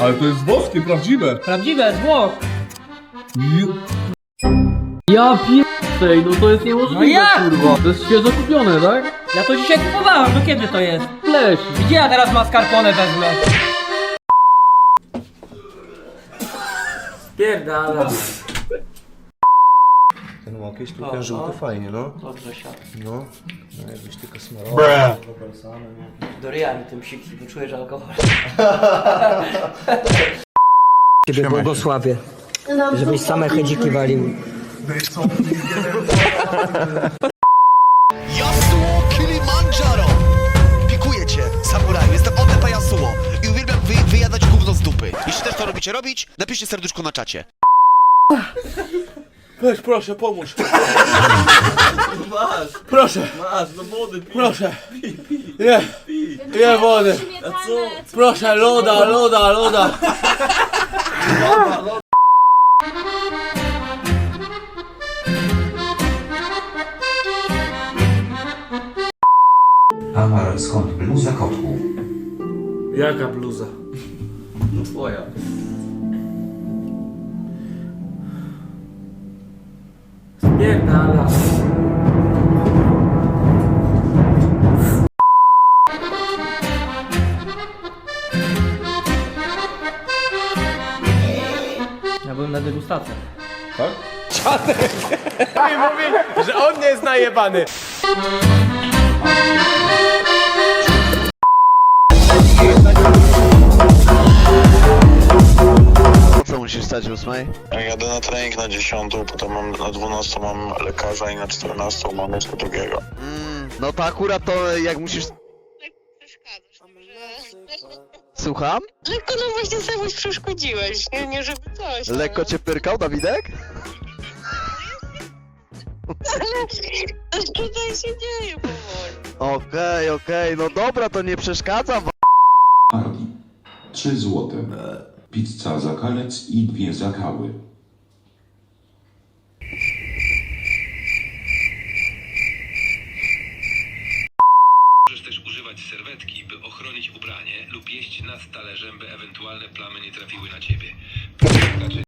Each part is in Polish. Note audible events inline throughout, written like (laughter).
Ale to jest włoskie, prawdziwe. Prawdziwe, z Włoch. Ja pierdolę, no to jest niemożliwe, No jak? kurwa. To jest świeżo kupione, tak? Ja to dzisiaj kupowałem, to kiedy to jest? Flash. Gdzie ja teraz mascarpone wezmę? Spierdala. Ten łokieć trochę żółty, fajnie, no. Dobrze siadł. No, no jakbyś tylko smarował. Do ryja mi tym psiki, bo czujesz alkohol. Ciebie błogosławię, żebyś same chedziki walił. Yasuo Kilimandżaro! Pikuję cię, samuraju, jestem Otepa Yasuo i uwielbiam wy, wyjadać gówno z dupy. Jeśli też to robicie robić, napiszcie serduszko na czacie. Weź, proszę, pomóż. Masz. Proszę. Masz, do wody pij. Proszę. Nie. Nie wody. A co? Proszę, loda, loda, loda. Amar, skąd bluza kotku? Jaka bluza? No twoja. Spierdala. Ja byłem na degustacjach. (laughs) Że on nie jest najebany. (laughs) musisz stać o 8? Jadę na trening na 10, potem mam na 12 mam lekarza i na 14 mam jeszcze drugiego. Mm, no to akurat to jak musisz... Słucham? Lekko no właśnie sobie przeszkodziłeś, nie, nie żeby coś. Lekko cię pyrkał, Dawidek? Ale tutaj się dzieje powoli. Okej, okej, no dobra, to nie przeszkadza wam. Ardi. 3 złote. Pizza za kalec i dwie za kały. Możesz też używać serwetki, by ochronić ubranie lub jeść nad talerzem, by ewentualne plamy nie trafiły na ciebie. Wystarczy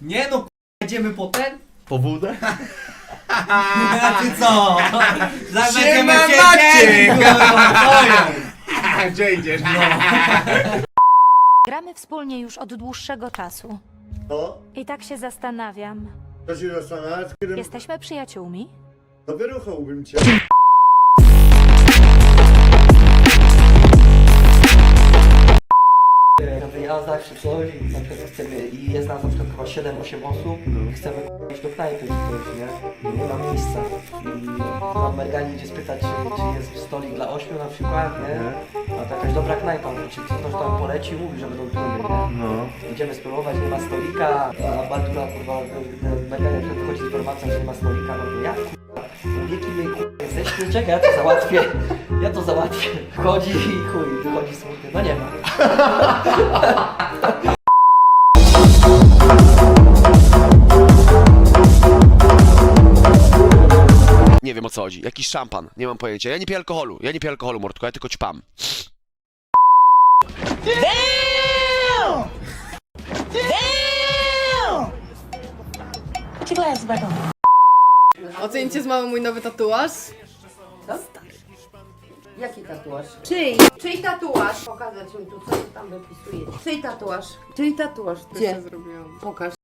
Nie no, jedziemy po ten? Po wódę? A ty co? Siema, się Maciek! kurwa, (laughs) Gdzie idziesz? Gramy wspólnie już od dłuższego czasu. No, I tak się zastanawiam. to się zastanawiać, kiedy Jesteśmy przyjaciółmi? wyruchałbym cię. Na wyjazdach czy coś, na przykład chcemy i jest nas na przykład chyba 7-8 osób i chcemy iść do knajpy czy coś, nie? I nie ma miejsca. I Mergani idzie spytać, czy, czy jest stolik dla 8 na przykład, nie? A to jakaś dobra knajpa, czy ktoś tam poleci, mówi, że będą tłumy, nie? No. Idziemy spróbować, nie ma stolika, a Baldura, kurwa, Mergani przed wychodzi informacja, że nie ma stolika, no to ja, kurwa, wieki my, kurwa, jesteśmy, czekaj, ja to załatwię, ja to załatwię. Wchodzi i chuj, wychodzi smutny, no nie ma. Nie wiem o co chodzi. Jakiś szampan. Nie mam pojęcia. Ja nie piję alkoholu. Ja nie piję alkoholu, Mordko. Ja tylko ćpam. Ocenicie z mamą mój nowy tatuaż? Jaki tatuaż? Czyj? Czyj tatuaż? Pokazać mi tu, co tam wypisujecie. Czyj tatuaż? Czyj tatuaż? Gdzie? zrobiłam. Pokaż.